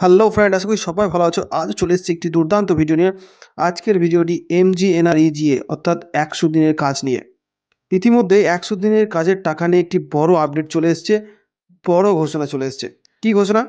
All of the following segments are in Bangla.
হ্যালো ফ্রেন্ড আশা করি সবাই ভালো আছো। আজ চলে এসেছি একটি দুর্দান্ত ভিডিও নিয়ে। আজকের ভিডিওটি এম জি এনআরইজিএ অর্থাৎ একশো দিনের কাজ নিয়ে। ইতিমধ্যে একশো দিনের কাজের টাকা নিয়ে একটি বড় আপডেট চলে এসেছে, বড় ঘোষণা চলে এসেছে। কী ঘোষণা?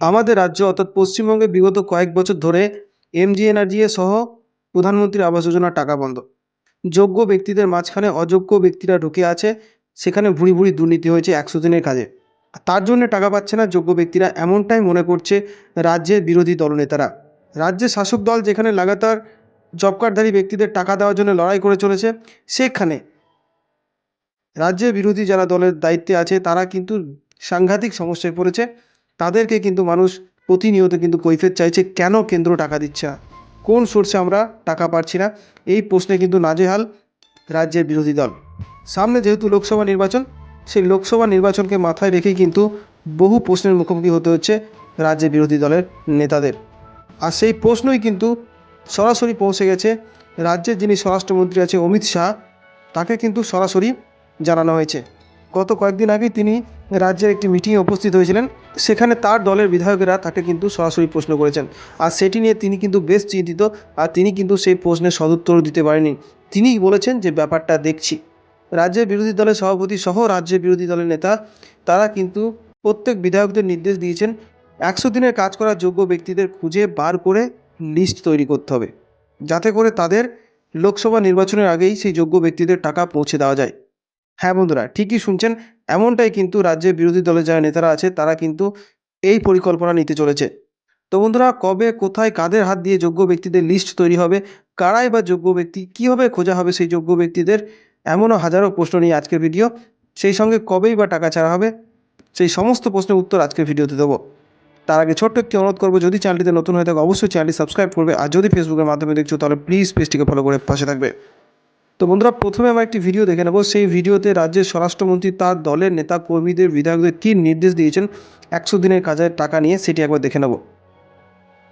আমাদের রাজ্য, অর্থাৎ পশ্চিমবঙ্গে বিগত কয়েক বছর ধরে এম জি এনআরজিএ সহ প্রধানমন্ত্রী আবাস যোজনার টাকা বন্ধ। যোগ্য ব্যক্তিদের মাঝখানে অযোগ্য ব্যক্তিরা ঢুকে আছে, সেখানে ভুঁড়ি ভুঁড়ি দুর্নীতি হয়েছে একশো দিনের কাজে। তার জন্যে টাকা পাচ্ছে না যোগ্য ব্যক্তিরা এমনটাই মনে করছে রাজ্যের বিরোধী দলনেতারা। রাজ্যের শাসক দল যেখানে লাগাতার জব কার্ডধারী ব্যক্তিদের টাকা দেওয়ার জন্য লড়াই করে চলেছে, সেখানে রাজ্যের বিরোধী যারা দলের দায়িত্বে আছে, তারা কিন্তু সাংঘাতিক সমস্যায় পড়েছে। তাদেরকে কিন্তু মানুষ প্রতিনিয়ত কিন্তু কৈফিয়ত চাইছে, কেন কেন্দ্র টাকা দিচ্ছে কোন সোর্সে আমরা টাকা পাচ্ছি না? এই প্রশ্নে কিন্তু নাজেহাল রাজ্যের বিরোধী দল। সামনে যেহেতু লোকসভা নির্বাচন সেই লোকসভা নির্বাচনকে মাথায় রেখেই কিন্তু বহু প্রশ্নের মুখোমুখি হতে হচ্ছে রাজ্যের বিরোধী দলের নেতাদের। আর সেই প্রশ্নই কিন্তু সরাসরি পৌঁছে গেছে রাজ্যের যিনি স্বরাষ্ট্রমন্ত্রী আছে অমিত শাহ, তাকে কিন্তু সরাসরি জানানো হয়েছে। গত কয়েকদিন আগেই তিনি রাজ্যের একটি মিটিংয়ে উপস্থিত হয়েছিলেন, সেখানে তার দলের বিধায়কেরা তাকে কিন্তু সরাসরি প্রশ্ন করেছেন। আর সেটি নিয়ে তিনি কিন্তু বেশ চিন্তিত, আর তিনি কিন্তু সেই প্রশ্নের সদুত্তর দিতে পারেনি তিনি বলেছেন যে ব্যাপারটা দেখছি। রাজ্যের বিরোধী দলের সভাপতি সহ রাজ্যের বিরোধী দলের নেতা, তারা কিন্তু প্রত্যেক বিধায়কদের নির্দেশ দিয়েছেন একশো দিনের কাজ করার যোগ্য ব্যক্তিদের খুঁজে বার করে লিস্ট তৈরি করতে হবে, যাতে করে তাদের লোকসভা নির্বাচনের আগেই সেই যোগ্য ব্যক্তিদের টাকা পৌঁছে দেওয়া যায়। হ্যাঁ বন্ধুরা, ঠিকই শুনছেন, এমনটাই কিন্তু রাজ্যের বিরোধী দলের যারা নেতারা আছে, তারা কিন্তু এই পরিকল্পনা নিতে চলেছে। তো বন্ধুরা, কবে, কোথায়, কাদের হাত দিয়ে যোগ্য ব্যক্তিদের লিস্ট তৈরি হবে, কারাই বা যোগ্য ব্যক্তি, কীভাবে খোঁজা হবে সেই যোগ্য ব্যক্তিদের এমনও হাজারো প্রশ্ন নিয়ে আজকের ভিডিও। সেই সঙ্গে কবেই বা টাকা ছাড়া হবে, সেই সমস্ত প্রশ্নের উত্তর আজকের ভিডিওতে দেবো। তার আগে ছোট্ট একটি অনুরোধ করব, যদি চ্যানেলটিতে নতুন হয়ে থাকে, অবশ্যই চ্যানেলটি সাবস্ক্রাইব করবে আর যদি ফেসবুকের মাধ্যমে দেখছ, তাহলে প্লিজ পেজটিকে ফলো করে পাশে থাকবে। তো বন্ধুরা, প্রথমে আমরা একটি ভিডিও দেখে নেব। সেই ভিডিওতে রাজ্যের স্বরাষ্ট্রমন্ত্রী, তার দলের নেতা, কর্মীদের, বিধায়কদের কী নির্দেশ দিয়েছেন, একশো দিনের কাজের টাকা নিয়ে সেটি একবার দেখে নেব।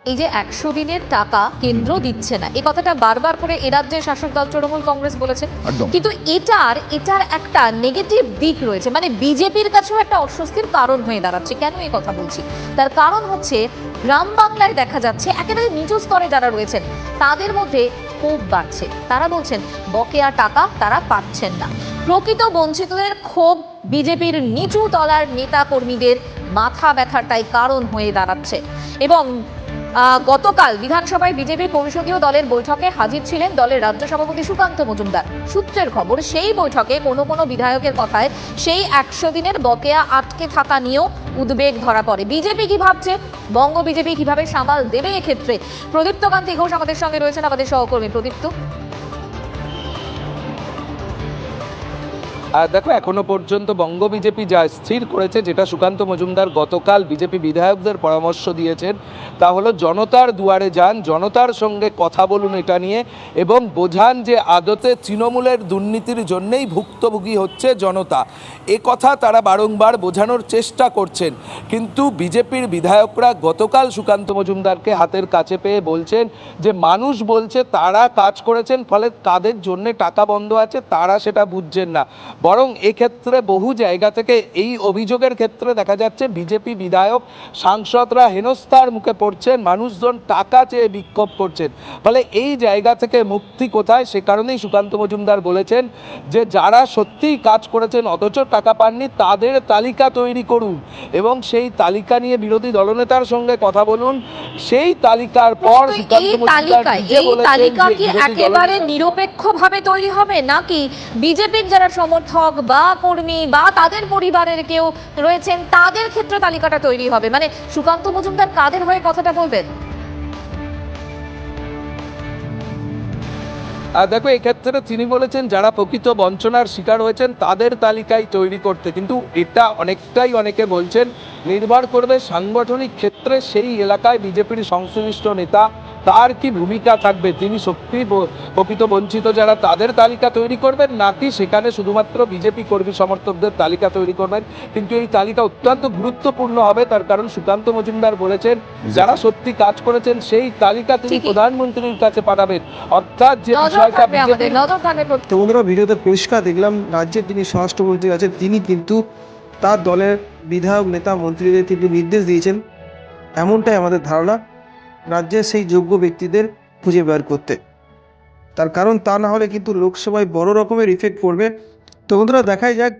এই যে একশো দিনের টাকা কেন্দ্র দিচ্ছে না। এই কথাটা বারবার করে এ রাজ্যের শাসক দল তৃণমূল কংগ্রেস বলেছে। কিন্তু এটার এটার একটা নেগেটিভ দিক রয়েছে। মানে বিজেপির কাছেও একটা অস্বস্তির কারণ হয়ে দাঁড়াচ্ছে। কেন এই কথা বলছি? তার কারণ হচ্ছে গ্রাম বাংলায় দেখা যাচ্ছে একেবারে নিচু স্তরে যারা রয়েছেন তাদের মধ্যে ক্ষোভ বাড়ছে। তারা বলছেন বকেয়া টাকা তারা পাচ্ছেন না। প্রকৃত বঞ্চিতদের ক্ষোভ বিজেপির নিচু তলার নেতা কর্মীদের মাথা ব্যথাটাই কারণ হয়ে দাঁড়াচ্ছে। এবং গতকাল বিধানসভায় বিজেপির পরিষদীয় দলের বৈঠকে হাজির ছিলেন দলের রাজ্য সভাপতি সুকান্ত মজুমদার। সূত্রের খবর, সেই বৈঠকে কোনো কোনো বিধায়কের কথায় সেই একশো দিনের বকেয়া আটকে থাকা নিয়েও উদ্বেগ ধরা পড়ে। বিজেপি কি ভাবছে? বঙ্গ বিজেপি কীভাবে সামাল দেবে এক্ষেত্রে? প্রদীপ্ত কান্তি ঘোষ আমাদের সঙ্গে রয়েছেন আমাদের সহকর্মী প্রদীপ্ত। আর দেখো, এখনও পর্যন্ত বঙ্গ বিজেপি যা স্থির করেছে, যেটা সুকান্ত মজুমদার গতকাল বিজেপি বিধায়কদের পরামর্শ দিয়েছেন, তা হলো জনতার দুয়ারে যান, জনতার সঙ্গে কথা বলুন এটা নিয়ে, এবং বোঝান যে আদতে তৃণমূলের দুর্নীতির জন্যেই ভুক্তভোগী হচ্ছে জনতা। এ কথা তারা বারংবার বোঝানোর চেষ্টা করছেন, কিন্তু বিজেপির বিধায়করা গতকাল সুকান্ত মজুমদারকে হাতের কাছে পেয়ে বলছেন যে, মানুষ বলছে তারা কাজ করেছেন, ফলে কাদের জন্যে টাকা বন্ধ আছে, তারা সেটা বুঝছেন না। বরং এক্ষেত্রে বহু জায়গা থেকে এই অভিযোগের ক্ষেত্রে দেখা যাচ্ছে বিজেপি বিধায়ক সাংসদরা হেনস্থার মুখে পড়ছেন মানুষজন টাকা চেয়ে বিক্ষোভ করছেন। ফলে এই জায়গা থেকে মুক্তি কোথায় সে কারণেই সুকান্ত মজুমদার বলেছেন যে যারা সত্যিই কাজ করেছেন অথচ টাকা পাননি তাদের তালিকা তৈরি করুন এবং সেই তালিকা নিয়ে বিরোধী দলনেতার সঙ্গে কথা বলুন। সেই তালিকার পর কিন্তু সুকান্ত মজুমদার এই তালিকা কি একেবারে নিরপেক্ষভাবে তৈরি হবে নাকি বিজেপির যারা সমর্থক বা কর্মী বা তাদের পরিবারের কেউ রয়েছেন, তাদের ক্ষেত্রে তালিকাটা তৈরি হবে। মানে সুকান্ত মজুমদার কাদের হয়ে কথাটা বলবেন? আর দেখো, এক্ষেত্রে তিনি বলেছেন, যারা প্রকৃত বঞ্চনার শিকার হয়েছেন, তাদের তালিকায় তৈরি করতে। কিন্তু এটা অনেকটাই অনেকে বলছেন, নির্ভর করবে সাংগঠনিক ক্ষেত্রে সেই এলাকায় বিজেপির সংশ্লিষ্ট নেতা তার কি ভূমিকা থাকবে? তিনি সত্যি প্রকৃত বঞ্চিত যারা তাদের তালিকা তৈরি করবেন? নাকি সেখানে শুধুমাত্র বিজেপি কর্মী সমর্থকদের তালিকা তৈরি করবেন? কিন্তু এই তালিকা অত্যন্ত গুরুত্বপূর্ণ হবে। তার কারণ সুকান্ত মজুমদার বলেছেন যারা সত্যি কাজ করেছেন সেই তালিকা তিনি প্রধানমন্ত্রীর কাছে পাঠাবেন। অর্থাৎ যে বিষয়টা তো বন্ধুরা ভিডিওতে পরিষ্কার দেখলাম রাজ্যের যিনি স্বরাষ্ট্রমন্ত্রী আছেন তিনি কিন্তু তার দলের বিধায়ক নেতা মন্ত্রীদের কিন্তু নির্দেশ দিয়েছেন। এমনটাই আমাদের ধারণা। রাজ্যের সেই যোগ্য ব্যক্তিদের খুঁজে বের করতে। তার কারণ তা না হলে কিন্তু লোকসভায় বড় রকমের ইফেক্ট পড়বে। তো বন্ধুরা, দেখাই যাক।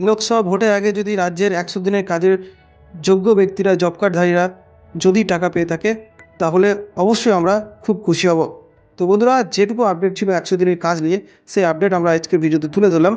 লোকসভা ভোটের আগে যদি রাজ্যের একশো দিনের কাজের যোগ্য ব্যক্তিরা জব কার্ডধারীরা যদি টাকা পেয়ে থাকে, তাহলে অবশ্যই আমরা খুব খুশি হব। তো বন্ধুরা, যেটুকু আপডেট ছিল একশো দিনের কাজ নিয়ে, সেই আপডেট আমরা আজকের ভিডিওতে তুলে ধরলাম।